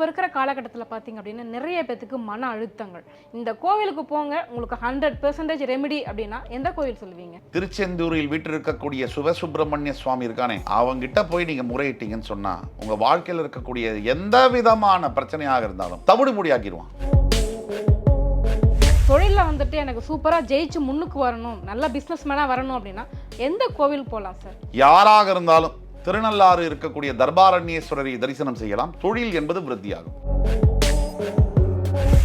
இப்போ இருக்கிற காலகட்டத்தில் பார்த்தீங்க அப்படின்னா நிறைய பேத்துக்கு மன அழுத்தங்கள். இந்த கோவிலுக்கு போங்க உங்களுக்கு ஹண்ட்ரட் பெர்சன்டேஜ் ரெமெடி அப்படின்னா எந்த கோவில் சொல்லுவீங்க? திருச்செந்தூரில் வீட்டில் சிவசுப்பிரமணிய சுவாமி இருக்கானே அவங்கிட்ட போய் நீங்க முறையிட்டீங்கன்னு சொன்னா உங்க வாழ்க்கையில் இருக்கக்கூடிய எந்த விதமான பிரச்சனையாக இருந்தாலும் தவிடு முடியாக்கிடுவான். தொழிலில் வந்துட்டு எனக்கு சூப்பராக ஜெயிச்சு முன்னுக்கு வரணும் நல்ல பிஸ்னஸ் மேனாக வரணும் அப்படின்னா எந்த கோவில் போகலாம் சார்? யாராக இருந்தாலும் திருநள்ளாறு இருக்கக்கூடிய தர்பாரண்யேஸ்வரரை தரிசனம் செய்யலாம். தொழில் என்பது விருத்தியாகும்.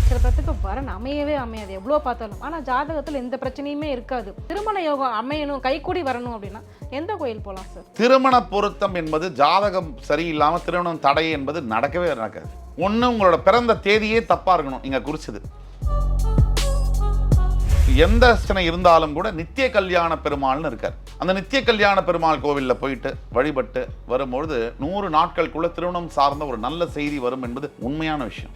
சில பேத்துக்கு வரன் அமையவே அமையாது. எவ்வளோ பார்த்தாலும். ஆனால் ஜாதகத்தில் எந்த பிரச்சனையுமே இருக்காது. திருமண யோகம் அமையணும் கைக்கூடி வரணும் அப்படின்னா எந்த கோயில் போகலாம் சார்? திருமண பொருத்தம் என்பது ஜாதகம் சரியில்லாம திருமணம் தடை என்பது நடக்கவே நடக்காது. ஒண்ணு உங்களோட பிறந்த தேதியே தப்பா இருக்கணும். நீங்க குறிச்சது. எந்த பிரச்சனை இருந்தாலும் கூட நித்திய கல்யாண பெருமாள்னு இருக்கார். அந்த நித்திய கல்யாண பெருமாள் கோவில்ல போயிட்டு வழிபட்டு வரும்பொழுது நூறு நாட்களுக்குள்ள திருமணம் சார்ந்த ஒரு நல்ல செய்தி வரும் என்பது உண்மையான விஷயம்.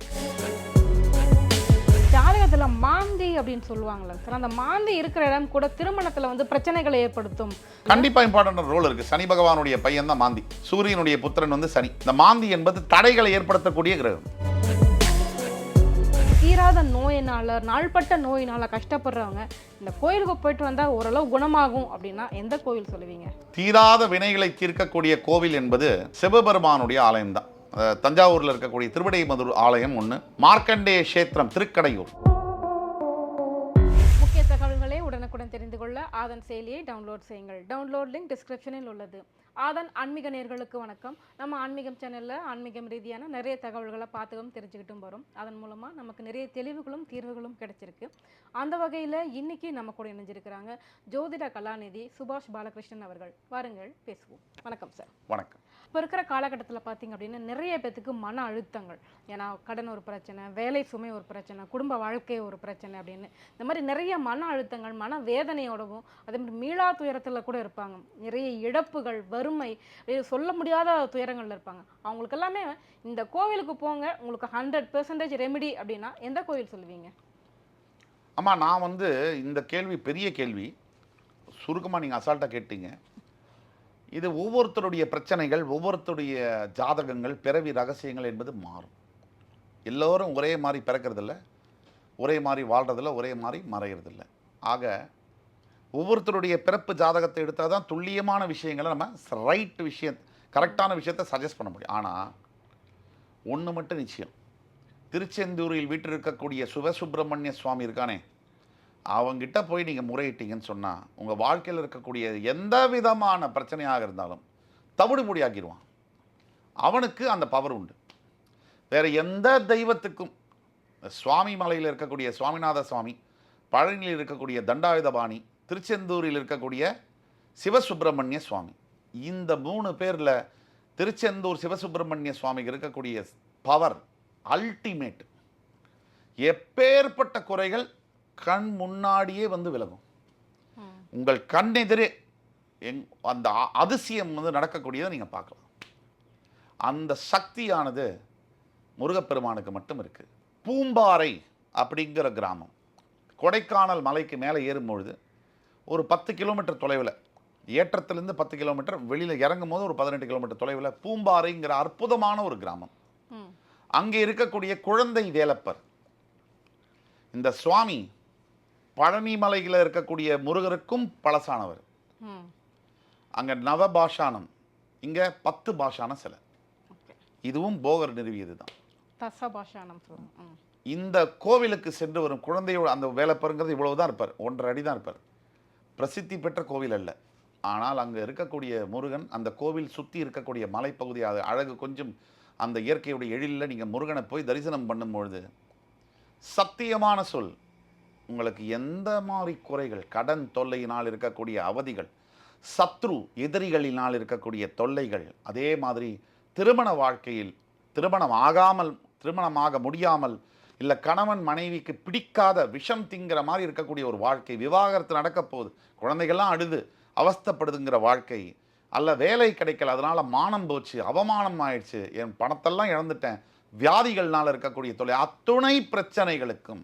ஜாதகத்தில் மாந்தி அப்படின்னு சொல்லுவாங்கல்ல சார் அந்த மாந்தி இருக்கிற இடம் கூட திருமணத்தில் வந்து பிரச்சனைகளை ஏற்படுத்தும். கண்டிப்பா இம்பார்ட்டன்ட் ரோல் இருக்கு. சனி பகவானுடைய பையன் தான் மாந்தி. சூரியனுடைய புத்திரன் வந்து சனி. இந்த மாந்தி என்பது தடைகளை ஏற்படுத்தக்கூடிய கிரகம். தீராத நோயினால நாள்பட்ட நோயினால கஷ்டப்படுறவங்க இந்த கோயிலுக்கு போயிட்டு வந்தால் ஓரளவு குணமாகும் அப்படின்னா எந்த கோவில் சொல்லுவீங்க? தீராத வினைகளை தீர்க்கக்கூடிய கோவில் என்பது சிவபெருமானுடைய ஆலயம் தான் தஞ்சாவூரில் இருக்கக்கூடிய திருவிடைமதுர் ஆலயம் ஒன்று மார்க்கண்டேய கஷேத்திரம் திருக்கடையூர். முக்கிய தகவல்களை உடனுக்குடன் தெரிந்து கொள்ள ஆதன் செயலியை டவுன்லோட் செய்யுங்கள். டவுன்லோட் லிங்க் டிஸ்கிரிப்ஷனில் உள்ளது. ஆதன் ஆன்மீக நேர்களுக்கு வணக்கம். நம்ம ஆன்மீகம் சேனலில் ஆன்மீகம் ரீதியான நிறைய தகவல்களை பார்த்துக்கும் தெரிஞ்சுக்கிட்டும் வரும். அதன் மூலமாக நமக்கு நிறைய தெளிவுகளும் தீர்வுகளும் கிடைச்சிருக்கு. அந்த வகையில் இன்னைக்கு நம்ம கூட இணைஞ்சிருக்கிறாங்க ஜோதிட கலாநிதி சுபாஷ் பாலகிருஷ்ணன் அவர்கள். வாருங்கள் பேசுவோம். வணக்கம் சார். வணக்கம். இப்போ இருக்கிற காலகட்டத்தில் பார்த்தீங்க அப்படின்னா நிறைய பேத்துக்கு மன அழுத்தங்கள். ஏன்னா கடன் ஒரு பிரச்சனை வேலை சுமை ஒரு பிரச்சனை குடும்ப வாழ்க்கை ஒரு பிரச்சனை அப்படின்னு. இந்த மாதிரி நிறைய மன அழுத்தங்கள் மன வேதனையோடவும் அதே மாதிரி மீளா துயரத்தில் கூட இருப்பாங்க. நிறைய இழப்புகள் வறுமை சொல்ல முடியாத துயரங்களில் இருப்பாங்க. அவங்களுக்கு எல்லாமே இந்த கோவிலுக்கு போங்க உங்களுக்கு ஹண்ட்ரட் பெர்சன்டேஜ் ரெமெடி அப்படின்னா எந்த கோவில் சொல்லுவீங்க? ஆமாம் நான் வந்து இந்த கேள்வி பெரிய கேள்வி. சுருக்கமாக நீங்கள் அசால்ட்டாக கேட்டீங்க. இது ஒவ்வொருத்தருடைய பிரச்சனைகள் ஒவ்வொருத்தருடைய ஜாதகங்கள் பிறவி ரகசியங்கள் என்பது மாறும். எல்லோரும் ஒரே மாதிரி பிறக்கிறதில்ல ஒரே மாதிரி வாழ்கிறதில்ல ஒரே மாதிரி மறைகிறதில்ல ஆக ஒவ்வொருத்தருடைய பிறப்பு ஜாதகத்தை எடுத்தால் தான் துல்லியமான விஷயங்களை நம்ம ரைட் விஷயம் கரெக்டான விஷயத்தை சஜஸ்ட் பண்ண முடியும். ஆனால் ஒன்று மட்டும் நிச்சயம். திருச்செந்தூரில் வீட்டில் இருக்கக்கூடிய சிவசுப்பிரமணிய சுவாமி இருக்கானே அவங்கிட்ட போய் நீங்கள் முறையிட்டீங்கன்னு சொன்னால் உங்கள் வாழ்க்கையில் இருக்கக்கூடிய எந்த விதமான பிரச்சனையாக இருந்தாலும் தவிடு முடியாக்கிடுவான் அவனுக்கு அந்த பவர் உண்டு. வேறு எந்த தெய்வத்துக்கும் சுவாமி மலையில் இருக்கக்கூடிய சுவாமிநாத சுவாமி பழனியில் இருக்கக்கூடிய தண்டாயுதபாணி திருச்செந்தூரில் இருக்கக்கூடிய சிவசுப்பிரமணிய சுவாமி இந்த மூணு பேரில் திருச்செந்தூர் சிவசுப்பிரமணிய சுவாமிக்கு இருக்கக்கூடிய பவர் அல்டிமேட் எப்பேற்பட்ட குறைகள் கண் முன்னாடியே வந்து விலகும். உங்கள் கண் எதிரே எங் அந்த அதிசயம் வந்து நடக்கக்கூடியதை நீங்கள் பார்க்கலாம். அந்த சக்தியானது முருகப்பெருமானுக்கு மட்டும் இருக்கு. பூம்பாறை அப்படிங்கிற கிராமம். கொடைக்கானல் மலைக்கு மேலே ஏறும்பொழுது ஒரு பத்து கிலோமீட்டர் தொலைவில் ஏற்றத்திலிருந்து பத்து கிலோமீட்டர் வெளியில் இறங்கும் போது ஒரு பதினெட்டு கிலோமீட்டர் தொலைவில் பூம்பாறைங்கிற அற்புதமான ஒரு கிராமம். அங்கே இருக்கக்கூடிய குழந்தை வேலப்பர். இந்த சுவாமி பழனி மலையில் இருக்கக்கூடிய முருகருக்கும் பழசானவர். அங்கே நவபாஷானம் இங்கே பத்து பாஷான சிலை. இதுவும் போகர் நிறுவியது தான். இந்த கோவிலுக்கு சென்று வரும் குழந்தையோட அந்த வேலைப்பருங்கிறது இவ்வளவு தான் இருப்பார். ஒன்றரை அடி தான் இருப்பார். பிரசித்தி பெற்ற கோவில் அல்ல. ஆனால் அங்கே இருக்கக்கூடிய முருகன் அந்த கோவில் சுற்றி இருக்கக்கூடிய மலைப்பகுதி அது அழகு கொஞ்சம் அந்த இயற்கையுடைய எழிலில் நீங்கள் முருகனை போய் தரிசனம் பண்ணும்பொழுது சத்தியமான சொல். உங்களுக்கு எந்த மாதிரி குறைகள்? கடன் தொல்லையினால் இருக்கக்கூடிய அவதிகள் சத்ரு எதிரிகளினால் இருக்கக்கூடிய தொல்லைகள் அதே மாதிரி திருமண வாழ்க்கையில் திருமணம் ஆகாமல் திருமணமாக முடியாமல் இல்லை கணவன் மனைவிக்கு பிடிக்காத விஷம் திங்கிற மாதிரி இருக்கக்கூடிய ஒரு வாழ்க்கை விவாகரத்து நடக்க போகுது. குழந்தைகள்லாம் அழுது அவஸ்தைப்படுதுங்கிற வாழ்க்கை அல்ல வேலை கிடைக்கல அதனால் மானம் போச்சு அவமானம் ஆயிடுச்சு என் பணத்தெல்லாம் இழந்துட்டேன் வியாதிகள்னால் இருக்கக்கூடிய தொலை அத்துணை பிரச்சனைகளுக்கும்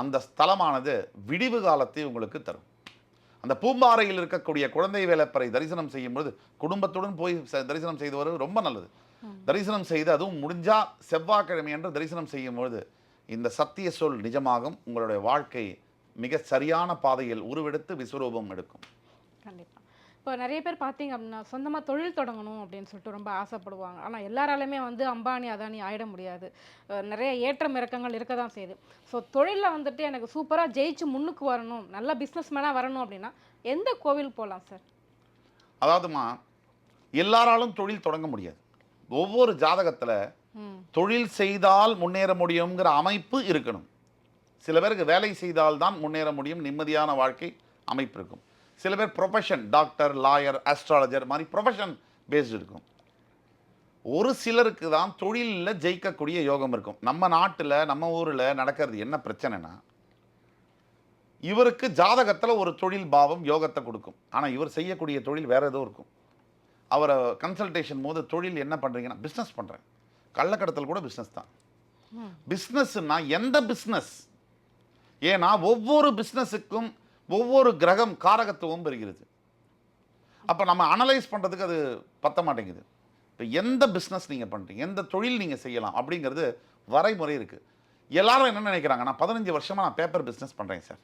அந்த ஸ்தலமானது விடிவு காலத்தை உங்களுக்கு தரும். அந்த பூம்பாறையில் இருக்கக்கூடிய குழந்தை வேலப்பரை தரிசனம் செய்யும்போது குடும்பத்துடன் போய் தரிசனம் செய்து வருவது ரொம்ப நல்லது. தரிசனம் செய்து அதுவும் முடிஞ்சா செவ்வாய்க்கிழமை என்று தரிசனம் செய்யும் பொழுது இந்த சத்திய சொல் நிஜமாகும். உங்களுடைய வாழ்க்கை மிக சரியான பாதையில் உருவெடுத்து விஸ்வரூபம் எடுக்கும். கண்டிப்பாக இப்போ நிறைய பேர் பார்த்தீங்க அப்படின்னா சொந்தமாக தொழில் தொடங்கணும் அப்படின்னு சொல்லிட்டு ரொம்ப ஆசைப்படுவாங்க. ஆனால் எல்லாராலுமே வந்து அம்பானி அதானி ஆயிட முடியாது. நிறைய ஏற்றம் இறக்கங்கள் இருக்க தான் செய்யுது. ஸோ தொழிலில் வந்துட்டு எனக்கு சூப்பராக ஜெயிச்சு முன்னுக்கு வரணும் நல்ல பிஸ்னஸ் மேனாக வரணும் அப்படின்னா எந்த கோவில் போகலாம் சார் அதாவதுமா எல்லாராலும் தொழில் தொடங்க முடியாது. ஒவ்வொரு ஜாதகத்தில் தொழில் செய்தால் முன்னேற முடியுங்கிற அமைப்பு இருக்கணும். சில பேருக்கு வேலை செய்தால் தான் முன்னேற முடியும். நிம்மதியான வாழ்க்கை அமைப்பு இருக்கும். சில பேர் ப்ரொஃபஷன் டாக்டர் லாயர் ஆஸ்ட்ராலஜர் மாதிரி ப்ரொஃபஷன் பேஸ்டு இருக்கும். ஒரு சிலருக்கு தான் தொழிலில் ஜெயிக்கக்கூடிய யோகம் இருக்கும். நம்ம நாட்டில் நம்ம ஊரில் நடக்கிறது என்ன பிரச்சனைனா இவருக்கு ஜாதகத்தில் ஒரு தொழில் பாவம் யோகத்தை கொடுக்கும். ஆனால் இவர் செய்யக்கூடிய தொழில் வேற ஏதோ இருக்கும். அவரை கன்சல்டேஷன் போது தொழில் என்ன பண்ணுறீங்கன்னா பிஸ்னஸ் பண்ணுறேன் கள்ளக்கடத்தல் கூட பிஸ்னஸ் தான். பிஸ்னஸ்னா எந்த பிஸ்னஸ் ஏன்னா ஒவ்வொரு பிஸ்னஸுக்கும் ஒவ்வொரு கிரகம் காரகத்துவம் பெறுகிறது. அப்போ நம்ம அனலைஸ் பண்ணுறதுக்கு அது பத்த மாட்டேங்குது. இப்போ எந்த பிஸ்னஸ் நீங்கள் பண்ணுறீங்க எந்த தொழில் நீங்கள் செய்யலாம்? அப்படிங்கிறது வரைமுறை இருக்குது எல்லாரும் என்ன நினைக்கிறாங்க? நான் பதினஞ்சு வருஷமாக நான் பேப்பர் பிஸ்னஸ் பண்ணுறேன் சார்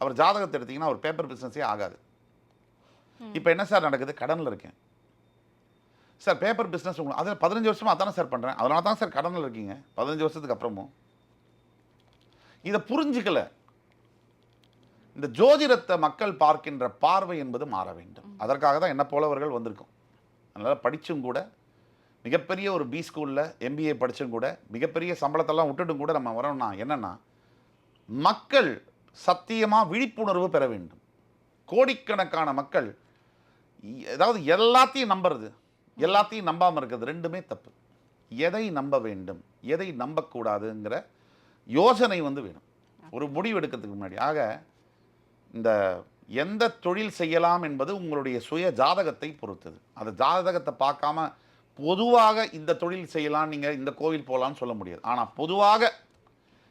அவர் ஜாதகத்தை எடுத்தீங்கன்னா அவர் பேப்பர் பிஸ்னஸே ஆகாது. இப்போ என்ன சார் நடக்குது? கடனில் இருக்கேன். சார் பேப்பர் பிஸ்னஸ் உங்களுக்கு அதில் பதினஞ்சு வருஷமா அதானே சார் பண்ணுறேன் அதனால தான் சார் கடனில் இருக்கீங்க. பதினஞ்சு வருஷத்துக்கு அப்புறமும். இதை புரிஞ்சுக்கல. இந்த ஜோதிடத்தை மக்கள் பார்க்கின்ற பார்வை என்பது மாற வேண்டும். அதற்காக தான் என்ன போலவர்கள் வந்திருக்கோம். அதனால் படிச்சும் கூட மிகப்பெரிய ஒரு பி ஸ்கூலில் எம்பிஏ படிச்சும் கூட மிகப்பெரிய சம்பளத்தெல்லாம் விட்டுட்டும் கூட நம்ம வரோம்னா என்னன்னா மக்கள் சத்தியமாக விழிப்புணர்வு பெற வேண்டும். கோடிக்கணக்கான மக்கள் அதாவது எல்லாத்தையும் நம்புறது எல்லாத்தையும் நம்பாமல் இருக்கிறது ரெண்டுமே தப்பு. எதை நம்ப வேண்டும் எதை நம்பக்கூடாதுங்கிற யோசனை வந்து வேணும். ஒரு முடிவு எடுக்கிறதுக்கு முன்னாடி. ஆக இந்த எந்த தொழில் செய்யலாம் என்பது உங்களுடைய சுய ஜாதகத்தை பொறுத்தது. அந்த ஜாதகத்தை பார்க்காம பொதுவாக இந்த தொழில் செய்யலாம் நீங்கள் இந்த கோவில் போகலாம்னு சொல்ல முடியாது. ஆனால் பொதுவாக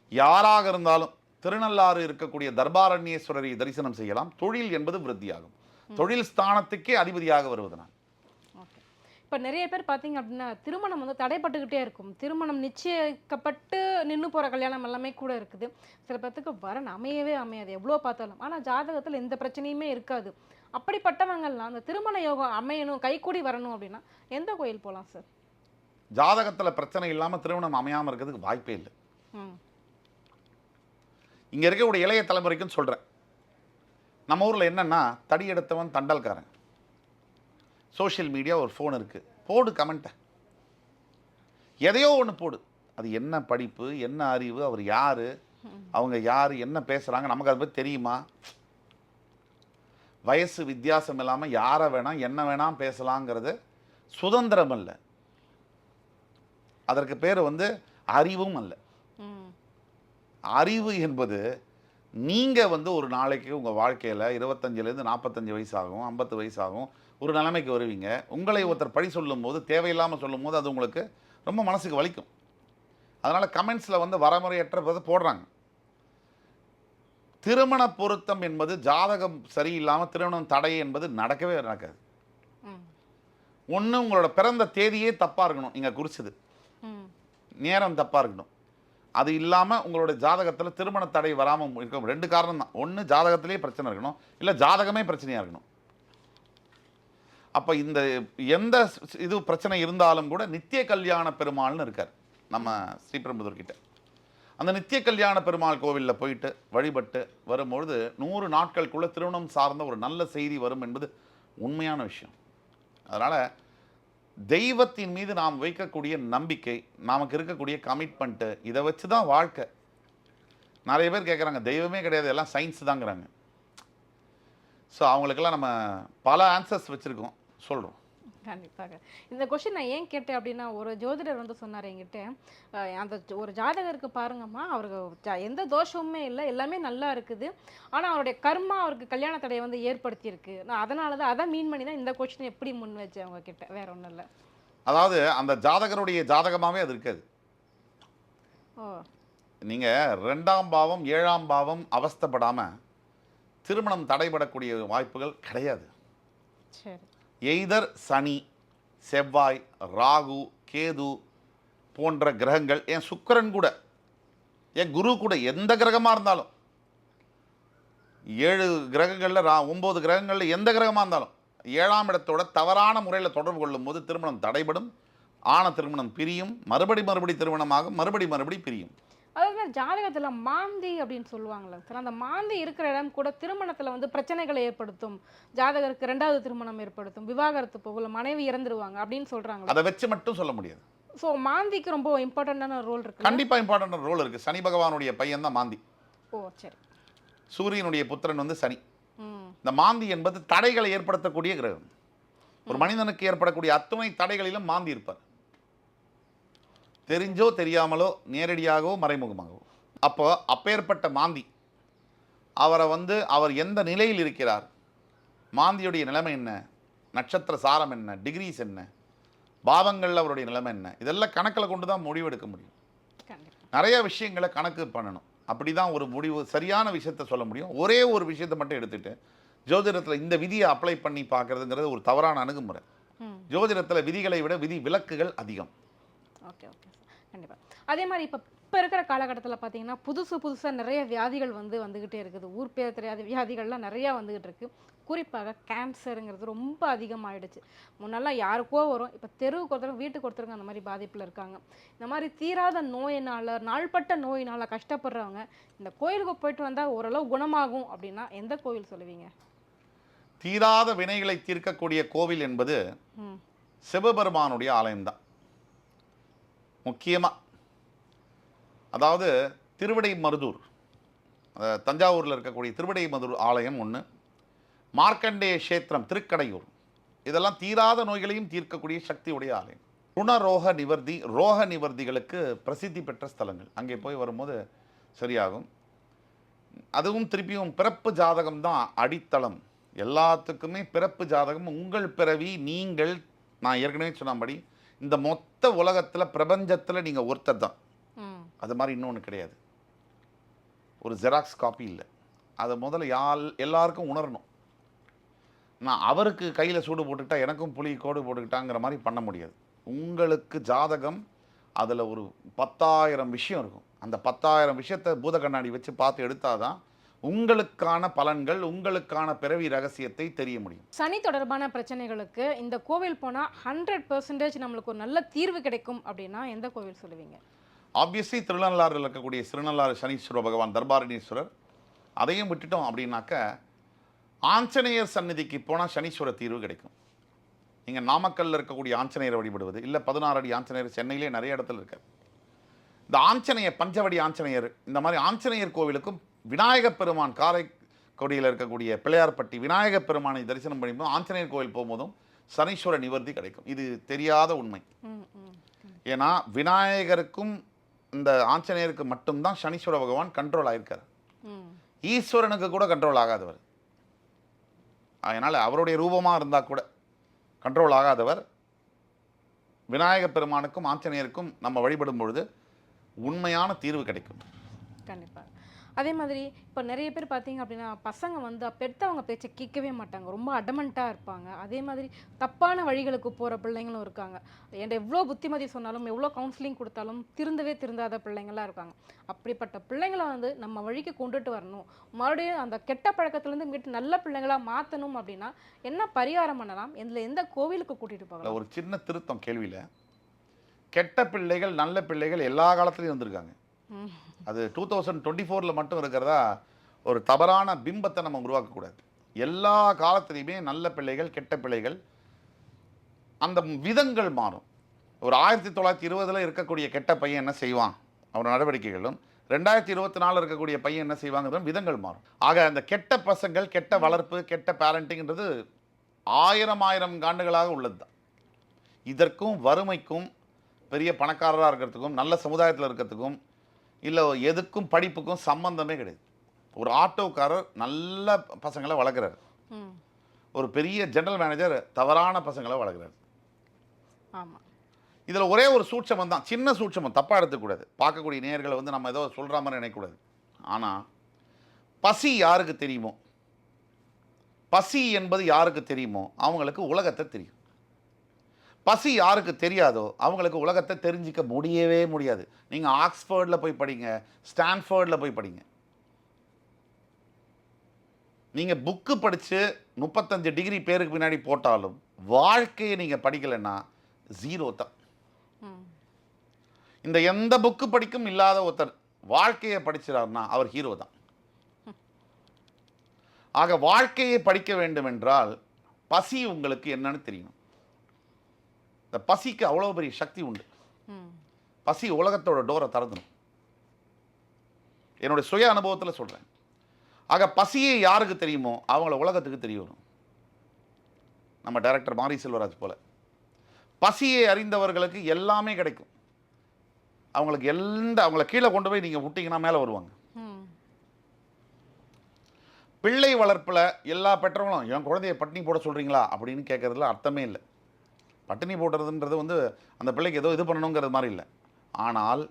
யாராக இருந்தாலும் திருநள்ளாறு இருக்கக்கூடிய தர்பாரண்யேஸ்வரரை தரிசனம் செய்யலாம். தொழில் என்பது விருத்தியாகும். தொழில் ஸ்தானத்துக்கே அதிபதியாக வருவதனால் இப்போ நிறைய பேர் பார்த்தீங்க அப்படின்னா திருமணம் வந்து தடைப்பட்டுக்கிட்டே இருக்கும். திருமணம் நிச்சயிக்கப்பட்டு நின்று போகிற கல்யாணம் எல்லாமே கூட இருக்குது. சில பேர்த்துக்கு வரன் அமையவே அமையாது எவ்வளோ பார்த்தாலும். ஆனால் ஜாதகத்தில் எந்த பிரச்சனையுமே இருக்காது. அப்படிப்பட்டவங்கள்லாம் அந்த திருமண யோகம் அமையணும் கைக்கூடி வரணும் அப்படின்னா எந்த கோயில் போகலாம் சார் ஜாதகத்தில் பிரச்சனை இல்லாமல் திருமணம் அமையாமல் இருக்கிறதுக்கு வாய்ப்பே இல்லை. இங்கே இருக்கக்கூடிய இளைய தலைமுறைக்குன்னு சொல்கிறேன் நம்ம ஊரில் என்னன்னா தடி எடுத்தவன் தண்டல்காரன். சோஷியல் மீடியா ஒரு ஃபோன் இருக்குது போடு கமெண்ட்டை. எதையோ ஒன்று போடு. அது என்ன படிப்பு என்ன அறிவு அவர் யார் அவங்க யார் என்ன பேசுகிறாங்க நமக்கு அதை பற்றி தெரியுமா? வயசு வித்தியாசம் இல்லாமல் யாரை வேணாம் என்ன வேணாம் பேசலாங்கிறது சுதந்திரம் அல்ல. அதற்கு பேர் வந்து அறிவும் அல்ல. அறிவு என்பது நீங்கள் வந்து ஒரு நாளைக்கு உங்கள் வாழ்க்கையில் இருபத்தஞ்சிலேருந்து நாற்பத்தஞ்சு வயசாகும் ஐம்பத்து வயசாகும் ஒரு நிலைமைக்கு வருவீங்க. உங்களை ஒருத்தர் பழி சொல்லும்போது தேவையில்லாமல் சொல்லும்போது அது உங்களுக்கு ரொம்ப மனசுக்கு வலிக்கும். அதனால் கமெண்ட்ஸில் வந்து வரமுறையற்ற பத போடுறாங்க. திருமண பொருத்தம் என்பது ஜாதகம் சரியில்லாமல் திருமணம் தடை என்பது நடக்கவே நடக்காது. ஒன்று உங்களோட பிறந்த தேதியே தப்பாக இருக்கணும். நீங்கள் குறிச்சது. நேரம் தப்பாக இருக்கணும். அது இல்லாமல் உங்களோட ஜாதகத்தில் திருமண தடை வராமல் இருக்கும் ரெண்டு காரணம் தான் ஒன்று ஜாதகத்திலே பிரச்சனை இருக்கணும். இல்லை ஜாதகமே பிரச்சனையாக இருக்கணும். அப்போ இந்த எந்த இது பிரச்சனை இருந்தாலும் கூட நித்திய கல்யாண பெருமாள்னு இருக்கார் நம்ம ஸ்ரீபெரும்புதூர் கிட்ட. அந்த நித்திய கல்யாண பெருமாள் கோவிலில் போயிட்டு வழிபட்டு வரும்பொழுது நூறு நாட்களுக்குள்ளே திருமணம் சார்ந்த ஒரு நல்ல செய்தி வரும் என்பது உண்மையான விஷயம். அதனால் தெய்வத்தின் மீது நாம் வைக்கக்கூடிய நம்பிக்கை நமக்கு இருக்கக்கூடிய கமிட்மெண்ட்டு இதை வச்சு தான் வாழ்க்கை. நிறைய பேர் கேட்குறாங்க தெய்வமே கிடையாது எல்லாம் சயின்ஸ் தாங்கிறாங்க. ஸோ அவங்களுக்கெல்லாம் நம்ம பல ஆன்சர்ஸ் வச்சுருக்கோம். சொல்கிறோம் கண்டிப்பாக. இந்த கொஷின் நான் ஏன் கேட்டேன் அப்படின்னா ஒரு ஜோதிடர் வந்து சொன்னார் என்கிட்ட அந்த ஒரு ஜாதகருக்கு பாருங்கம்மா அவருக்கு எந்த தோஷமுமே இல்லை எல்லாமே நல்லா இருக்குது. ஆனால் அவருடைய கர்மா அவருக்கு கல்யாண தடையை வந்து ஏற்படுத்தியிருக்கு. நான் அதனால தான் அதை மீன் பண்ணி தான் இந்த கொஷின் எப்படி முன் வச்சேன் அவங்க கிட்ட வேற ஒன்றும் இல்லை. அதாவது அந்த ஜாதகருடைய ஜாதகமாகவே அது இருக்காது. ஓ. நீங்கள் ரெண்டாம் பாவம் ஏழாம் பாவம் அவஸ்தைப்படாமல் திருமணம் தடைபடக்கூடிய வாய்ப்புகள் கிடையாது. எய்தர் சனி செவ்வாய் ராகு கேது போன்ற கிரகங்கள் என் சுக்கிரன் கூட என் குரு கூட எந்த கிரகமாக இருந்தாலும் ஏழு கிரகங்களில் ரா ஒம்பது கிரகங்களில் எந்த கிரகமாக இருந்தாலும் ஏழாம் இடத்தோட தவறான முறையில் தொடர்பு கொள்ளும்போது திருமணம் தடைபடும். ஆன திருமணம் பிரியும். மறுபடி மறுபடி திருமணமாகும். மறுபடி மறுபடி பிரியும். அதாவது ஜாதகத்துல மாந்தி அப்படின்னு சொல்லுவாங்கல்ல சார் அந்த மாந்தி இருக்கிற இடம் கூட திருமணத்துல வந்து பிரச்சனைகளை ஏற்படுத்தும். ஜாதகருக்கு ரெண்டாவது திருமணம் ஏற்படுத்தும். விவாகரத்து போகல மனைவி இறந்துருவாங்க அப்படின்னு சொல்றாங்களா? அதை வச்சு மட்டும் சொல்ல முடியாது. ஸோ மாந்திக்கு ரொம்ப இம்பார்ட்டண்டான ரோல் இருக்கு கண்டிப்பாக இம்பார்ட்டன்ட் ரோல் இருக்குது சனி பகவானுடைய பையன் தான் மாந்தி. ஓ சரி. சூரியனுடைய புத்திரன் வந்து சனி. இந்த மாந்தி என்பது தடைகளை ஏற்படுத்தக்கூடிய கிரகம். ஒரு மனிதனுக்கு ஏற்படக்கூடிய அத்துணை தடைகளிலும் மாந்தி இருப்பார். தெரிஞ்சோ தெரியாமலோ நேரடியாகவோ மறைமுகமாகவோ. அப்போ அப்பேற்பட்ட மாந்தி அவரை வந்து அவர் எந்த நிலையில் இருக்கிறார்? மாந்தியுடைய நிலைமை என்ன? நட்சத்திர சாரம் என்ன? டிகிரிஸ் என்ன? பாவங்களில் அவருடைய நிலைமை என்ன? இதெல்லாம் கணக்கில் கொண்டு தான் முடிவெடுக்க முடியும். கண்டிப்பா. நிறைய விஷயங்களை கணக்கு பண்ணணும். அப்படி தான் ஒரு முடிவு சரியான விஷயத்த சொல்ல முடியும். ஒரே ஒரு விஷயத்தை மட்டும் எடுத்துட்டு ஜோதிடத்தில் இந்த விதியை அப்ளை பண்ணி பார்க்கறதுங்கிறது ஒரு தவறான அணுகுமுறை. ஜோதிடத்தில் விதிகளை விட விதி விலக்குகள் அதிகம். Okay okay. அதே மாதிரி இப்போ இப்போ இருக்கிற காலகட்டத்தில் பார்த்தீங்கன்னா புதுசு புதுசாக நிறைய வியாதிகள் வந்து வந்துக்கிட்டே இருக்குது. ஊர் பேர் தெரியாத வியாதிகள்லாம் நிறையா வந்துக்கிட்டு இருக்கு. குறிப்பாக கேன்சருங்கிறது ரொம்ப அதிகமாகிடுச்சு முன்னெல்லாம் யாருக்கோ வரும். இப்போ தெருவுக்கு ஒருத்தரும் வீட்டுக்கு ஒருத்தருங்க அந்த மாதிரி பாதிப்பில் இருக்காங்க. இந்த மாதிரி தீராத நோயினால் நாள்பட்ட நோயினால் கஷ்டப்படுறவங்க இந்த கோயிலுக்கு போயிட்டு வந்தால் ஓரளவு குணமாகும் அப்படின்னா எந்த கோவில் சொல்லுவீங்க? தீராத வினைகளை தீர்க்கக்கூடிய கோவில் என்பது சிவபெருமானுடைய ஆலயம்தான். முக்கியமாக அதாவது திருவிடை மருதூர் தஞ்சாவூரில் இருக்கக்கூடிய திருவிடை மருதூர் ஆலயம் ஒன்று மார்க்கண்டேய கஷேத்திரம் திருக்கடையூர். இதெல்லாம் தீராத நோய்களையும் தீர்க்கக்கூடிய சக்தியுடைய ஆலயம். ருணரோக நிவர்த்தி ரோக நிவர்த்திகளுக்கு பிரசித்தி பெற்ற ஸ்தலங்கள். அங்கே போய் வரும்போது சரியாகும். அதுவும் திருப்பியும் பிறப்பு ஜாதகம் தான் அடித்தளம். எல்லாத்துக்குமே பிறப்பு ஜாதகம். உங்கள் பிறவி நீங்கள் நான் ஏற்கனவே சொன்னபடி இந்த மொத்த உலகத்தில் பிரபஞ்சத்தில் நீங்கள் ஒருத்தர் தான் அது மாதிரி இன்னொன்று கிடையாது. ஒரு ஜெராக்ஸ் காப்பி இல்லை. அதை முதல்ல யால் எல்லாருக்கும் உணரணும். நான் அவருக்கு கையில் சூடு போட்டுக்கிட்டா எனக்கும் புலி கோடு போட்டுக்கிட்டாங்கிற மாதிரி பண்ண முடியாது. உங்களுக்கு ஜாதகம் அதில் ஒரு பத்தாயிரம் விஷயம் இருக்கும். அந்த பத்தாயிரம் விஷயத்தை பூத கண்ணாடி வச்சு பார்த்து எடுத்தாதான் உங்களுக்கான பலன்கள் உங்களுக்கான பிறவி ரகசியத்தை தெரிய முடியும். சனி தொடர்பான பிரச்சனைகளுக்கு இந்த கோவில் போனால் ஹண்ட்ரட் பர்சன்டேஜ் நம்மளுக்கு ஒரு நல்ல தீர்வு கிடைக்கும் அப்படின்னா எந்த கோவில் சொல்லுவீங்க? ஆப்வியஸ்லி திருநள்ளாறில் இருக்கக்கூடிய திருநள்ளாறு சனீஸ்வர பகவான் தர்பாரணீஸ்வரர் அதையும் விட்டுட்டோம் அப்படின்னாக்க ஆஞ்சநேயர் சந்நிதிக்கு போனால் சனீஸ்வர தீர்வு கிடைக்கும். நீங்கள் நாமக்கல்ல இருக்கக்கூடிய ஆஞ்சநேயரை வழிபடுவது இல்லை பதினாறு அடி ஆஞ்சநேயர் சென்னையிலே நிறைய இடத்துல இருக்கார் இந்த ஆஞ்சநேயர் பஞ்சவடி ஆஞ்சநேயர் இந்த மாதிரி ஆஞ்சநேயர் கோவிலுக்கும் விநாயகப் பெருமான் காரைக்குடியில் இருக்கக்கூடிய பிள்ளையார்பட்டி விநாயகப் பெருமானை தரிசனம் பண்ணும்போது ஆஞ்சநேயர் கோவில் போகும்போதும் சனீஸ்வர நிவர்த்தி கிடைக்கும். இது தெரியாத உண்மை. ஏன்னா விநாயகருக்கும் இந்த ஆஞ்சநேயருக்கு மட்டும்தான் சனீஸ்வர பகவான் கண்ட்ரோல் ஆயிருக்கார். ம். ஈஸ்வரனுக்கு கூட கண்ட்ரோல் ஆகாதவர் அதனால் அவருடைய ரூபமாக இருந்தால் கூட கண்ட்ரோல் ஆகாதவர் விநாயகப் பெருமானுக்கும் ஆஞ்சநேயருக்கும் நம்ம வழிபடும் பொழுது உண்மையான தீர்வு கிடைக்கும். கண்டிப்பாக அதே மாதிரி இப்போ நிறைய பேர் பார்த்தீங்க அப்படின்னா பசங்க வந்து பெற்றவங்க பேச்சை கேட்கவே மாட்டாங்க. ரொம்ப அடமண்ட்டாக இருப்பாங்க. அதே மாதிரி தப்பான வழிகளுக்கு போகிற பிள்ளைங்களும் இருக்காங்க. என்கிட்ட எவ்வளோ புத்திமதி சொன்னாலும் எவ்வளோ கவுன்சிலிங் கொடுத்தாலும் திருந்தவே திருந்தாத பிள்ளைங்களாம் இருக்காங்க. அப்படிப்பட்ட பிள்ளைங்களை வந்து நம்ம வழிக்கு கொண்டுட்டு வரணும். மறுபடியும் அந்த கெட்ட பழக்கத்துலேருந்து மீட்டு நல்ல பிள்ளைங்களா மாற்றணும் அப்படின்னா என்ன பரிகாரம் பண்ணலாம்? இதில் எந்த கோவிலுக்கு கூட்டிகிட்டு போகலாம்? ஒரு சின்ன திருத்தம் கேள்வியில் கெட்ட பிள்ளைகள் நல்ல பிள்ளைகள் எல்லா காலத்துலையும் வந்திருக்காங்க அது டூ தௌசண்ட் டுவெண்ட்டி ஃபோரில் மட்டும் இருக்கிறதா ஒரு தவறான பிம்பத்தை நம்ம உருவாக்கக்கூடாது. எல்லா காலத்துலேயுமே நல்ல பிள்ளைகள் கெட்ட பிள்ளைகள் அந்த விதங்கள் மாறும். ஒரு ஆயிரத்தி தொள்ளாயிரத்தி இருபதில் இருக்கக்கூடிய கெட்ட பையன் என்ன செய்வான்? அவன் நடவடிக்கைகளும் ரெண்டாயிரத்தி இருபத்தி நாலில் இருக்கக்கூடிய பையன் என்ன செய்வாங்கிறதும் விதங்கள் மாறும். ஆக அந்த கெட்ட பசங்கள் கெட்ட வளர்ப்பு கெட்ட பேரண்டிங்கிறது ஆயிரம் ஆயிரம் ஆண்டுகளாக உள்ளது. தான் இதற்கும் வறுமைக்கும் பெரிய பணக்காரராக இருக்கிறதுக்கும் நல்ல சமுதாயத்தில் இருக்கிறதுக்கும் இல்லை எதுக்கும் படிப்புக்கும் சம்பந்தமே கிடையாது. ஒரு ஆட்டோக்காரர் நல்ல பசங்களை வளர்க்குறாரு. ஒரு பெரிய ஜெனரல் மேனேஜர் தவறான பசங்களை வளர்க்குறாரு. ஆமாம் இதில் ஒரே ஒரு சூட்சமம் தான். சின்ன சூட்சமம் தப்பாக எடுத்துக்கூடாது. பார்க்கக்கூடிய நேயர்களை வந்து நம்ம ஏதோ சொல்கிற மாதிரி நினைக்கக்கூடாது. ஆனால் பசி யாருக்கு தெரியுமோ? பசி என்பது யாருக்கு தெரியுமோ? அவங்களுக்கு உலகத்தை தெரியும். பசி யாருக்கு தெரியாதோ அவங்களுக்கு உலகத்தை தெரிஞ்சிக்க முடியவே முடியாது. நீங்கள் ஆக்ஸ்ஃபோர்டில் போய் படிங்க ஸ்டான்ஃபோர்டில் போய் படிங்க. நீங்கள் புக்கு படித்து முப்பத்தஞ்சு டிகிரி பேருக்கு பின்னாடி போட்டாலும் வாழ்க்கையை நீங்கள் படிக்கலைன்னா ஜீரோ தான். இந்த எந்த புக்கு படிக்கும் இல்லாத ஒருத்தர் வாழ்க்கையை படிச்சிடாருன்னா அவர் ஹீரோ தான். ஆக வாழ்க்கையை படிக்க வேண்டும் என்றால் பசி உங்களுக்கு என்னன்னு தெரியும். இந்த பசிக்கு அவ்வளோ பெரிய சக்தி உண்டு. பசி உலகத்தோட டோரை திறந்துடும் என்னுடைய சுய அனுபவத்தில் சொல்கிறேன் ஆக பசியை யாருக்கு தெரியுமோ அவங்கள உலகத்துக்கு தெரிய வரும். நம்ம டைரக்டர் மாரி செல்வராஜ் போல. பசியை அறிந்தவர்களுக்கு எல்லாமே கிடைக்கும். அவங்களுக்கு எந்த அவங்கள கீழே கொண்டு போய் நீங்கள் விட்டீங்கன்னா மேலே வருவாங்க. பிள்ளை வளர்ப்பில் எல்லா பெற்றவங்களும் என் குழந்தைய பட்டினி போட சொல்கிறீங்களா அப்படின்னு கேட்கறதுல அர்த்தமே இல்லை. பட்டினி போடுறதுன்றது வந்து அந்த பிள்ளைக்கு ஏதோ இது பண்ணணுங்கிறது மாதிரி இல்லை. ஆனால்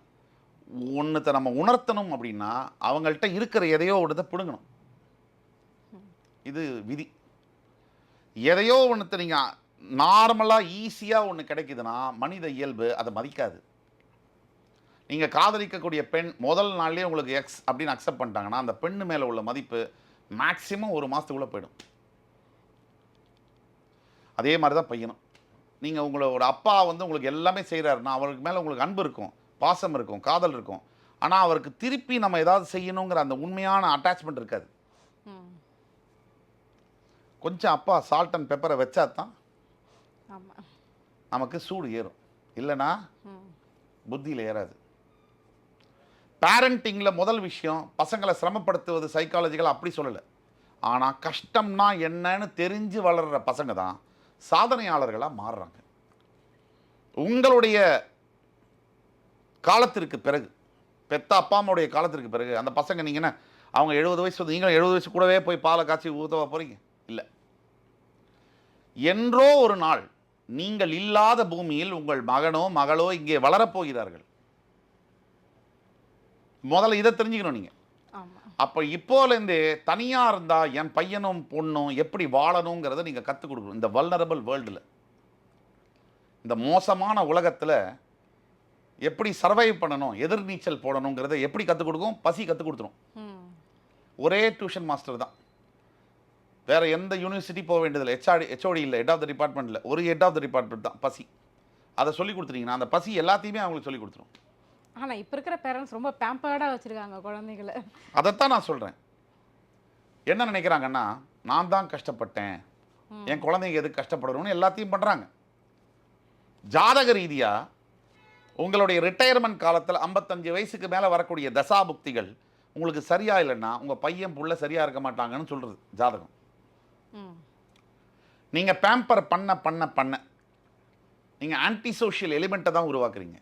ஒன்றத்தை நம்ம உணர்த்தணும் அப்படின்னா அவங்கள்ட்ட இருக்கிற எதையோ ஒன்றத்தை பிடுங்கணும். இது விதி. எதையோ ஒன்றத்தை நீங்கள் நார்மலாக ஈஸியாக ஒன்று கிடைக்குதுன்னா மனித இயல்பு அதை மதிக்காது. நீங்கள் காதலிக்கக்கூடிய பெண் முதல் நாள்லேயே உங்களுக்கு எக்ஸ் அப்படின்னு அக்செப்ட் பண்ணிட்டாங்கன்னா அந்த பெண்ணு மேலே உள்ள மதிப்பு மேக்ஸிமம் ஒரு மாதத்துக்குள்ளே போயிடும். அதே மாதிரி தான் பையனும். நீங்கள் உங்களோட அப்பா வந்து உங்களுக்கு எல்லாமே செய்கிறாருன்னா அவருக்கு மேலே உங்களுக்கு அன்பு இருக்கும் பாசம் இருக்கும் காதல் இருக்கும். ஆனால் அவருக்கு திருப்பி நம்ம ஏதாவது செய்யணுங்கிற அந்த உண்மையான அட்டாச்மெண்ட் இருக்காது. கொஞ்சம் அப்பா சால்ட் அண்ட் பெப்பரை வச்சா தான் நமக்கு சூடு ஏறும். இல்லைன்னா புத்தியில் ஏறாது. பேரண்டிங்கில் முதல் விஷயம் பசங்களை சிரமப்படுத்துவது சைக்காலஜிக்கல் அப்படி சொல்லலை. ஆனால் கஷ்டம்னா என்னன்னு தெரிஞ்சு வளர்கிற பசங்க தான். சாதனையாளர்களாக மாறுறாங்க. உங்களுடைய காலத்திற்கு பிறகு பெத்த அப்பா அம்மாவுடைய காலத்திற்கு பிறகு அந்த பசங்க நீங்கன்னா அவங்க எழுபது வயசு வந்து நீங்களும் எழுபது வயசு கூடவே போய் பாலை காய்ச்சி ஊற்றவா போகிறீங்க இல்லை. என்றோ ஒரு நாள் நீங்கள் இல்லாத பூமியில் உங்கள் மகனோ மகளோ இங்கே வளரப்போகிறார்கள் முதல்ல இதை தெரிஞ்சுக்கணும் நீங்கள் அப்போ இப்போலேருந்தே தனியாக இருந்தால் என் பையனும் பொண்ணும் எப்படி வாழணுங்கிறத நீங்கள் கற்றுக் கொடுக்கணும். இந்த வல்னரபிள் வேர்ல்டில் இந்த மோசமான உலகத்தில் எப்படி சர்வைவ் பண்ணணும் எதிர்நீச்சல் போடணுங்கிறத எப்படி கற்றுக் கொடுக்கும் பசி கற்றுக் கொடுத்துரும். ஒரே டியூஷன் மாஸ்டர் தான். வேற எந்த யூனிவர்சிட்டி போக வேண்டியதில்லை. ஹெச்ஆடி ஹெச்ஓடி இல்லை ஹெட் ஆஃப் த டிபார்ட்மெண்ட்டில் ஒரு ஹெட் ஆஃப் த டிபார்ட்மெண்ட் தான் பசி. அதை சொல்லி கொடுத்துட்டீங்கன்னா அந்த பசி எல்லாத்தையுமே அவங்களுக்கு சொல்லி கொடுத்துரும். ஆனால் இப்போ இருக்கிற பேரண்ட்ஸ் ரொம்ப பேம்பர்டாக வச்சுருக்காங்க குழந்தைகளை. அதைத்தான் நான் சொல்கிறேன் என்ன நினைக்கிறாங்கன்னா நான் தான் கஷ்டப்பட்டேன். என் குழந்தைங்க எதுக்கு கஷ்டப்படணும்னு எல்லாத்தையும் பண்ணுறாங்க ஜாதக ரீதியாக உங்களுடைய ரிட்டையர்மெண்ட் காலத்தில் ஐம்பத்தஞ்சு வயசுக்கு மேலே வரக்கூடிய தசாபுக்திகள் உங்களுக்கு சரியா இல்லைன்னா உங்கள் பையன் புள்ள சரியாக இருக்க மாட்டாங்கன்னு சொல்கிறது ஜாதகம். நீங்கள் பேம்பர் பண்ண பண்ண பண்ண நீங்கள் ஆன்டி சோஷியல் எலிமெண்ட்டை தான் உருவாக்குறீங்க.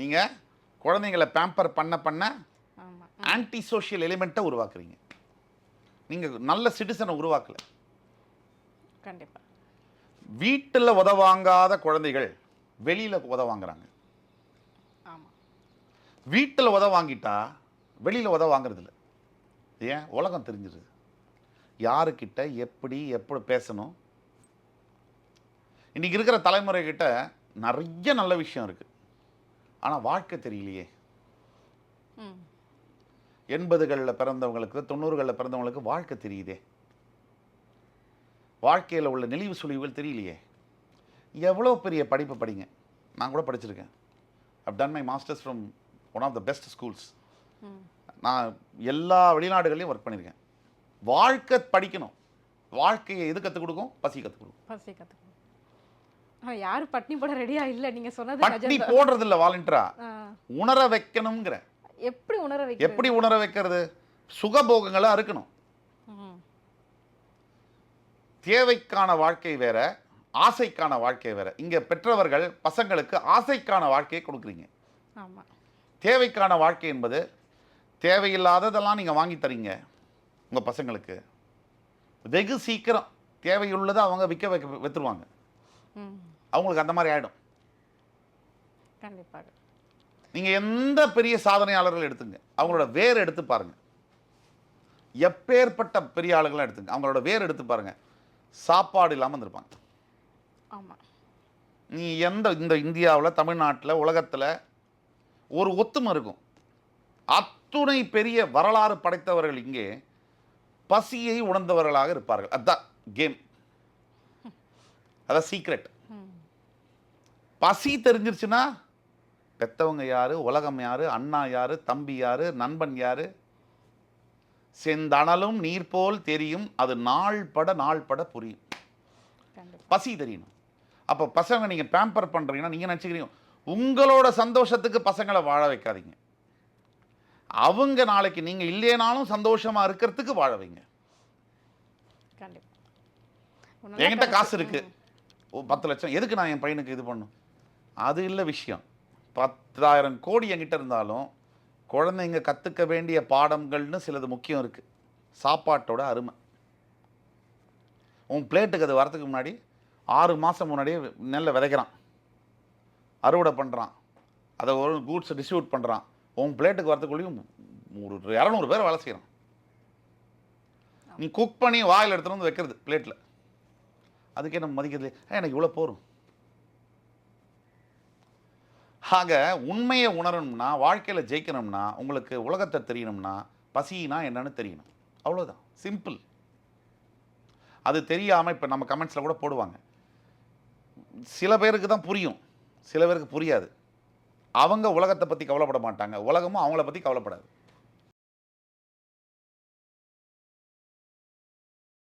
நீங்கள் குழந்தைங்களை பேம்பர் பண்ண பண்ண ஆன்டி சோஷியல் எலிமெண்ட்டை உருவாக்குறீங்க. நீங்கள் நல்ல சிட்டிசனை உருவாக்கல. கண்டிப்பாக வீட்டில் உதவாங்காத குழந்தைகள் வெளியில் உதவாங்குறாங்க வீட்டில் உத வாங்கிட்டா வெளியில் உத வாங்குறதில்ல ஏன்? உலகம் தெரிஞ்சிருது. யாருக்கிட்ட எப்படி எப்படி பேசணும்? இன்னைக்கு இருக்கிற தலைமுறை கிட்ட நிறைய நல்ல விஷயம் இருக்கு. ஆனால் வாழ்க்கை தெரியலையே. எண்பதுகளில் பிறந்தவங்களுக்கு தொண்ணூறுகளில் பிறந்தவங்களுக்கு வாழ்க்கை தெரியுதே. வாழ்க்கையில் உள்ள நெளிவு சுழிவுகள் தெரியலையே. எவ்வளோ பெரிய படிப்பு படிங்க. நான் கூட படிச்சிருக்கேன். I've done my masters from one of the best schools நான் எல்லா வெளிநாடுகள்லையும் ஒர்க் பண்ணியிருக்கேன் வாழ்க்கை படிக்கணும். வாழ்க்கையை எது கற்றுக் கொடுக்கும்? பசி கற்றுக் கொடுக்கும். பசி கற்றுக்கணும் யாரும் பட்னி போட ரெடியா இல்லை. நீங்கள் சொன்னது நிஜம்தான். போடுறது இல்லை வாலண்டியரா? ஆ, உணர வைக்கணுங்கிற எப்படி உணர வைக்க எப்படி உணர வைக்கிறது? சுகபோகங்களை அறுக்கணும் தேவைக்கான வாழ்க்கை வேற ஆசைக்கான வாழ்க்கை வேற. இங்க பெற்றவர்கள் பசங்களுக்கு ஆசைக்கான வாழ்க்கையை கொடுக்குறீங்க. தேவைக்கான வாழ்க்கை என்பது தேவையில்லாததெல்லாம் நீங்க வாங்கி தரீங்க உங்க பசங்களுக்கு. வெகு சீக்கிரம் தேவையுள்ளதை அவங்க விற்க வைக்க வித்துருவாங்க. ம். அவங்களுக்கு அந்த மாதிரி ஆயிடும். கண்டிப்பாக நீங்கள் எந்த பெரிய சாதனையாளர்கள் எடுத்துங்க அவங்களோட வேர் எடுத்து பாருங்க. எப்பேற்பட்ட பெரிய ஆளுங்களாம் எடுத்துங்க அவங்களோட வேர் எடுத்து பாருங்க. சாப்பாடு இல்லாமல் இருந்திருப்பாங்க. ஆமா. நீ எந்த இந்த இந்தியாவில் தமிழ்நாட்டில் உலகத்தில் ஒரு ஒத்துமை இருக்கும். அத்துணை பெரிய வரலாறு படைத்தவர்கள் இங்கே பசியை உணர்ந்தவர்களாக இருப்பார்கள். அதான் கேம் அதான் சீக்ரெட். பசி தெரிஞ்சிருச்சுன்னா பெத்தவங்க யாரு உலகம் யாரு அண்ணா யாரு தம்பி யாரு நண்பன் யாரு? செந்தணலும் நீர் போல் தெரியும் அது நாள் பட நாள் பட புரியும் பசி தெரியணும். அப்போ பசங்க நீங்கள் பேம்பர் பண்ணுறீங்கன்னா நீங்கள் நினச்சிக்கிறீங்க உங்களோட சந்தோஷத்துக்கு பசங்களை வாழ வைக்காதீங்க. அவங்க நாளைக்கு நீங்கள் இல்லைனாலும் சந்தோஷமாக இருக்கிறதுக்கு வாழ வைங்க. என்கிட்ட. காசு இருக்கு. ஓ பத்து லட்சம். எதுக்கு நான் என் பையனுக்கு இது பண்ணும்? அது இல்லை விஷயம். பத்தாயிரம் கோடி என்கிட்ட இருந்தாலும் குழந்தைங்க கற்றுக்க வேண்டிய பாடங்கள்னு சிலது முக்கியம் இருக்குது சாப்பாட்டோட அருமை. உன் பிளேட்டுக்கு அது வரதுக்கு முன்னாடி ஆறு மாதம் முன்னாடியே நெல்லை விதைக்கிறான். அறுவடை பண்ணுறான் அதை ஒரு கூட்ஸை டிஸ்ட்ரிபியூட் பண்ணுறான் உன் பிளேட்டுக்கு வரதுக்குள்ளேயும் ஒரு இரநூறு பேர் வேலை செய்கிறான் நீ குக் பண்ணி வாயில் எடுத்துகிட்டு வந்து வைக்கிறது பிளேட்டில் அதுக்கே நம்ம மதிக்கிறது எனக்கு இவ்வளோ போரும் ஆக உண்மையை உணரணும்னா வாழ்க்கையில் ஜெயிக்கணும்னா உங்களுக்கு உலகத்தை தெரியணும்னா பசினா என்னன்னு தெரியணும். அவ்வளோதான் சிம்பிள் அது தெரியாமல் இப்போ நம்ம கமெண்ட்ஸில் கூட போடுவாங்க. சில பேருக்கு தான் புரியும். சில பேருக்கு புரியாது. அவங்க உலகத்தை பற்றி கவலைப்பட மாட்டாங்க. உலகமும் அவங்கள பற்றி கவலைப்படாது.